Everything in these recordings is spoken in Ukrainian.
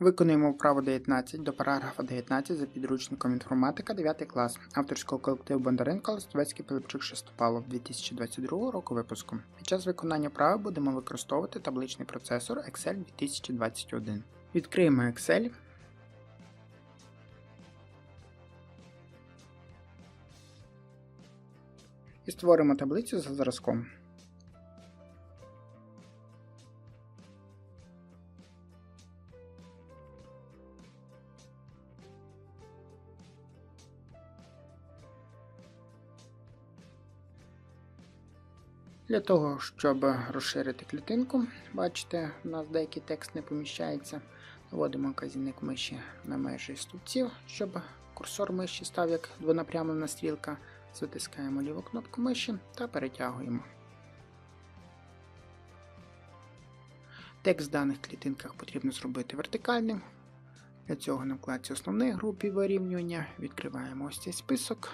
Виконуємо вправу 19 до параграфа 19 за підручником інформатика 9 клас авторського колективу Бондаренко Листовецький Пилипчук Шестопалов 2022 року випуску. Під час виконання вправи будемо використовувати табличний процесор Excel 2021. Відкриємо Excel. І створимо таблицю за зразком. Для того, щоб розширити клітинку, бачите, у нас деякий текст не поміщається. Наводимо казівник миші на межі стовпців, щоб курсор миші став як двонапрямлена стрілка. Затискаємо ліву кнопку миші та перетягуємо. Текст в даних клітинках потрібно зробити вертикальним. Для цього на вкладці основних групі вирівнювання відкриваємо ось цей список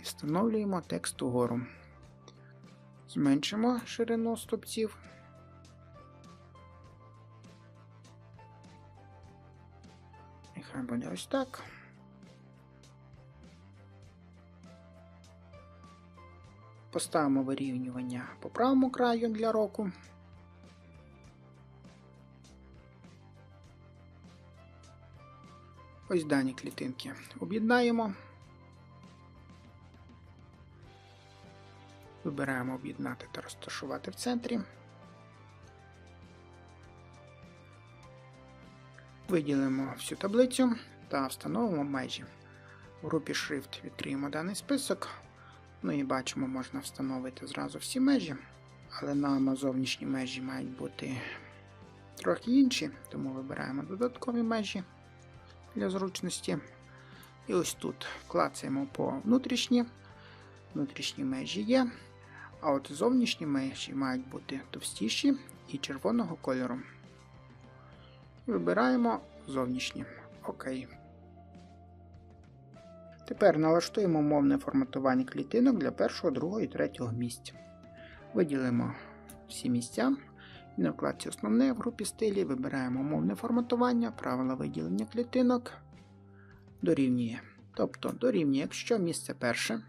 і встановлюємо текст угору. Зменшимо ширину стопців. Нехай буде ось так. Поставимо вирівнювання по правому краю для року. Ось дані клітинки об'єднаємо. Вибираємо об'єднати та розташувати в центрі. Виділимо всю таблицю та встановимо межі. В групі Shift відкриємо даний список. Ну і бачимо, можна встановити зразу всі межі, але нам зовнішні межі мають бути трохи інші, тому вибираємо додаткові межі для зручності. І ось тут клацаємо по внутрішні. Внутрішні межі є. А от зовнішні межі мають бути товстіші і червоного кольору. Вибираємо зовнішні. Окей. Тепер налаштуємо мовне форматування клітинок для першого, другого і третього місця. Виділимо всі місця. І на вкладці Основне в групі стилі вибираємо мовне форматування, правила виділення клітинок дорівнює. Тобто дорівнює, якщо місце перше.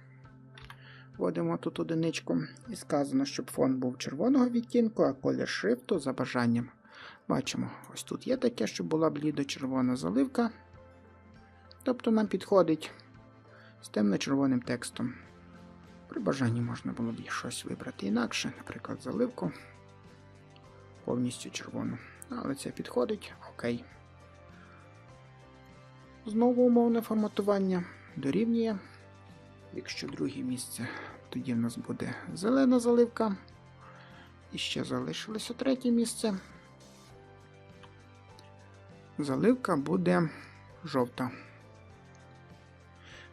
Вводимо тут одиничку. І сказано, щоб фон був червоного відтінку, а колір шрифту за бажанням. Бачимо, ось тут є таке, щоб була блідо-червона заливка. Тобто нам підходить з темно-червоним текстом. При бажанні можна було б щось вибрати інакше, наприклад, заливку повністю червону. Але це підходить. Окей. Знову умовне форматування дорівнює. Якщо друге місце, тоді в нас буде зелена заливка. І ще залишилося третє місце. Заливка буде жовта.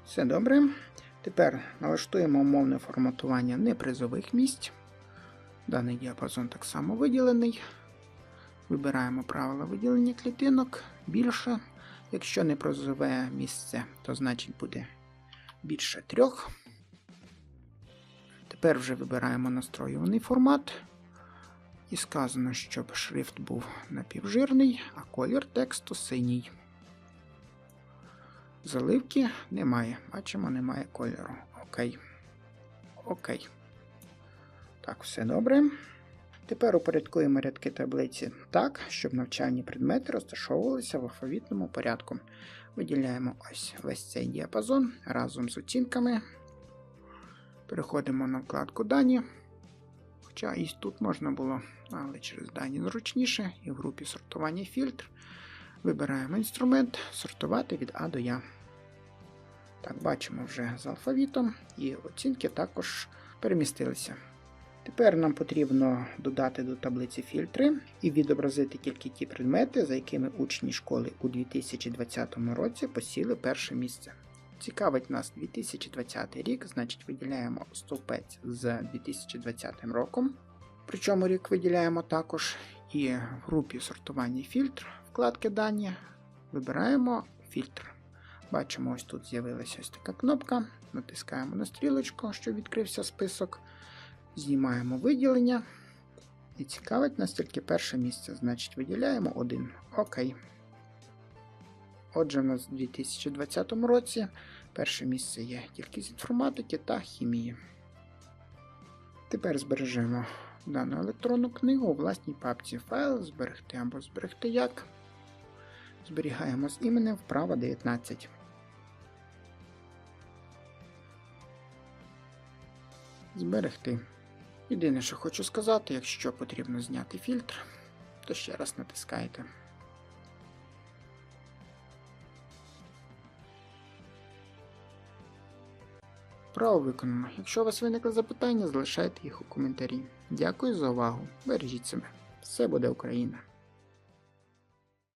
Все добре. Тепер налаштуємо умовне форматування непризових місць. Даний діапазон так само виділений. Вибираємо правила виділення клітинок більше. Якщо не призове місце, то значить буде більше трьох. Тепер вже вибираємо настроюваний формат. І сказано, щоб шрифт був напівжирний, а колір тексту синій. Заливки немає. Бачимо, немає кольору. Окей. Окей. Так, все добре. Тепер упорядкуємо рядки таблиці так, щоб навчальні предмети розташовувалися в алфавітному порядку. Виділяємо ось весь цей діапазон разом з оцінками. Переходимо на вкладку Дані. Хоча і тут можна було, але через дані зручніше, і в групі сортування фільтр. Вибираємо інструмент сортувати від А до Я. Так, бачимо вже з алфавітом, і оцінки також перемістилися. Тепер нам потрібно додати до таблиці фільтри і відобразити тільки ті предмети, за якими учні школи у 2020 році посіли перше місце. Цікавить нас 2020 рік, значить виділяємо стовпець з 2020 роком. Причому рік виділяємо також і в групі сортування фільтр вкладки Дані вибираємо фільтр. Бачимо, ось тут з'явилася ось така кнопка. Натискаємо на стрілочку, щоб відкрився список. Знімаємо виділення. І цікавить нас тільки перше місце, значить виділяємо один. Окей. Отже, в нас у 2020 році перше місце є тільки з інформатики та хімії. Тепер збережемо дану електронну книгу у власній папці файл, зберегти або зберегти як. Зберігаємо з іменем вправа 19. Зберегти. Єдине, що хочу сказати, якщо потрібно зняти фільтр, то ще раз натискаєте. Право виконано. Якщо у вас виникли запитання, залишайте їх у коментарі. Дякую за увагу. Бережіть себе. Все буде Україна!